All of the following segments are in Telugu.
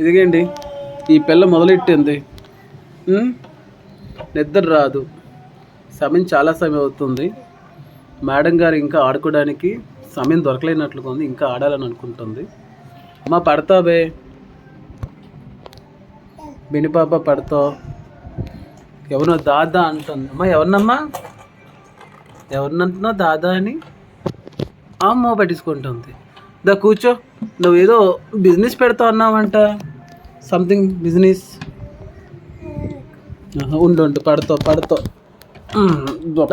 ఇదిగేండి ఈ పిల్ల మొదలెట్టింది? నిద్ర రాదు. సమయం చాలా సమయం అవుతుంది. మేడం గారు ఇంకా ఆడుకోవడానికి సమయం దొరకలేనట్లుగా ఉంది ఇంకా ఆడాలని అనుకుంటుంది. అమ్మ పడతావే బినిపాప పడతావు. ఎవరో దాదా అంటుంది. అమ్మ ఎవరినమ్మా? ఎవరినంటున్నావు దాదా అని? అమ్మ పట్టించుకుంటుంది. దా కూర్చో. నువ్వు ఏదో బిజినెస్ పెడతావు అన్నావంట. సంథింగ్ బిజినెస్ ఉండు ఉండు పడతావు పడతావు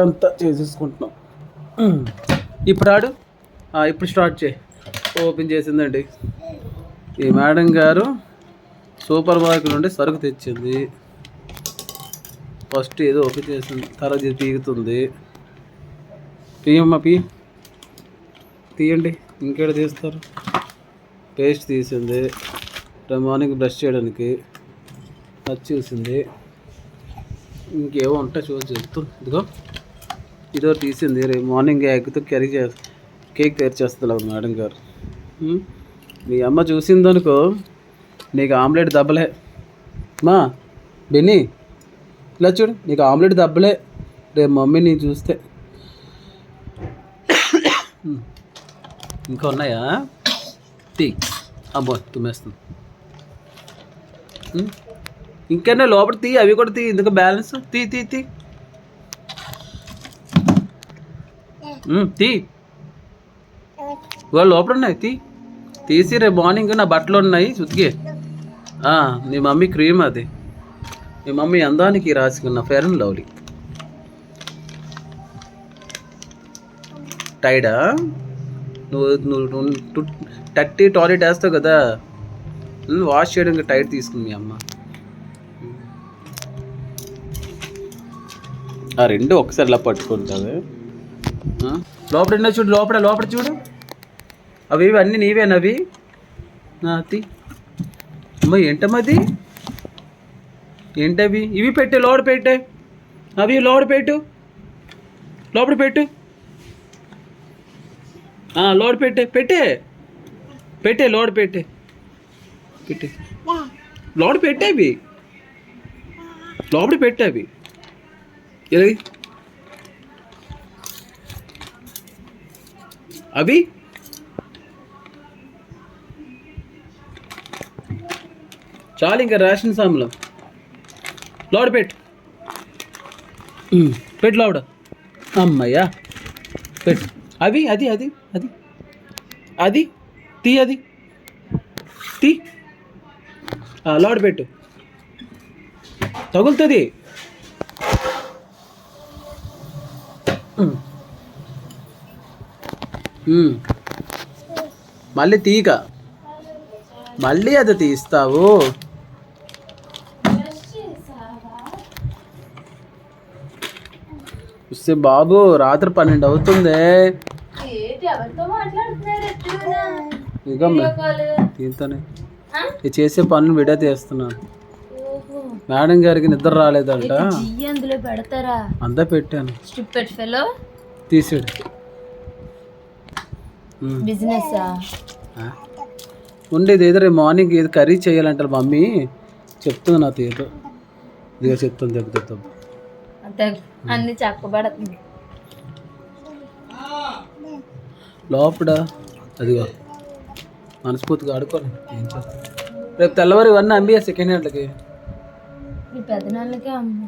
అంతా చేసేసుకుంటున్నాం. ఇప్పుడు ఆడు? ఇప్పుడు స్టార్ట్ చేయి. ఓపెన్ చేసిందండి. ఈ మేడం గారు సూపర్ మార్కెట్ నుండి సరుకు తెచ్చింది. ఫస్ట్ ఏదో ఓపెన్ చేసింది తర్వాత తీగుతుంది. పీగుతుంది పీ. తీయండి ఇంకేడ తీస్తారు? పేస్ట్ తీసింది. మార్నింగ్ బ్రష్ చేయడానికి వచ్చేసింది చూసింది. ఇంకేవో ఉంటాయి చూసి చెప్తూ ఇదిగో ఇదో తీసింది. రేపు మార్నింగ్ ఎగ్తో కర్రీ చే కేక్ తయారు చేస్తుంది మేడం గారు. మీ అమ్మ చూసిందనుకో నీకు ఆమ్లెట్ దెబ్బలే. మా బెన్నీ ఇలా చూడు నీకు ఆమ్లెట్ దెబ్బలే. రేపు మమ్మీ నేను చూస్తే. ఇంకా ఉన్నాయా? తీ. అబ్బో తుమ్మేస్తుంది. ఇంకన్నా లోపల తీ అవి కూడా తీ ఇందుకు బ్యాలెన్స్ తీ తీ తీ. తీ. ఇవాళ లోపల ఉన్నాయి తీ. తీసి రేపు మార్నింగ్ నా బట్టలు ఉన్నాయి ఉతికి నీ మమ్మీ క్రీమ్ అది. మీ మమ్మీ అందానికి రాసుకున్న ఫెయిర్ అండ్ లవ్లీ టైడా నువ్వు నువ్వు టట్టి టాయిలెట్ వేస్తావు కదా. వాష్ చేయడానికి టైట్ తీసుకుంది మీ అమ్మ. ఆ రెండు ఒకసారి ఇలా పట్టుకుంటుంది లోపల ఎన్నో చూడు లోపల లోపల చూడు. అవి ఇవి అన్నీ నీవేనవి అతి అమ్మ ఏంటమ్మది ఏంటవి? ఇవి పెట్టే లోపల పెట్టే. అవి లోపల పెట్టు. లోపల పెట్టు. లోడ్ పెట్టే పెట్టే. పెట్టే లోడ్ పెట్టే. పెట్టే. లోడ్ పెట్టేవి లోపల పెట్టేవి ఏది? అవి? చాలు ఇంకా రేషన్ సాములు. లోడ పెట్టు. పెట్టు లోడ అమ్మయ్యా. పెట్టు. అవి అది అది అది. అది. తీ అది. తీ. లోడ పెట్టు. తగులుతుంది. మళ్ళీ తీగ మళ్ళీ అది తీస్తావు. వస్తే బాబు రాత్రి పన్నెండు అవుతుంది. ఏంటి ఎవరితో చేసే పనులు విడా తీస్తున్నాను. మేడం గారికి నిద్ర రాలేదంట. అందులో పెడతారా? అంతా పెట్టాను. Stupid fellow? తీసాడు. బిజినెస్ ఉండేది ఏదో రేపు మార్నింగ్ ఏదో కర్రీ చేయాలంటారు మమ్మీ? చెప్తుంది నాతో ఏదో ఇదిగో చెప్తుంది దెబ్బ అన్ని చక్కబడుతుంది లోపల అదిగో. మనస్ఫూర్తిగా ఆడుకోవాలి. ఏం చేస్తాం? రేపు తెల్లవారు ఇవన్నీ అంబియా సెకండ్ హ్యాండ్లకి. మీ పెద్దనాన్నకే అమ్మ.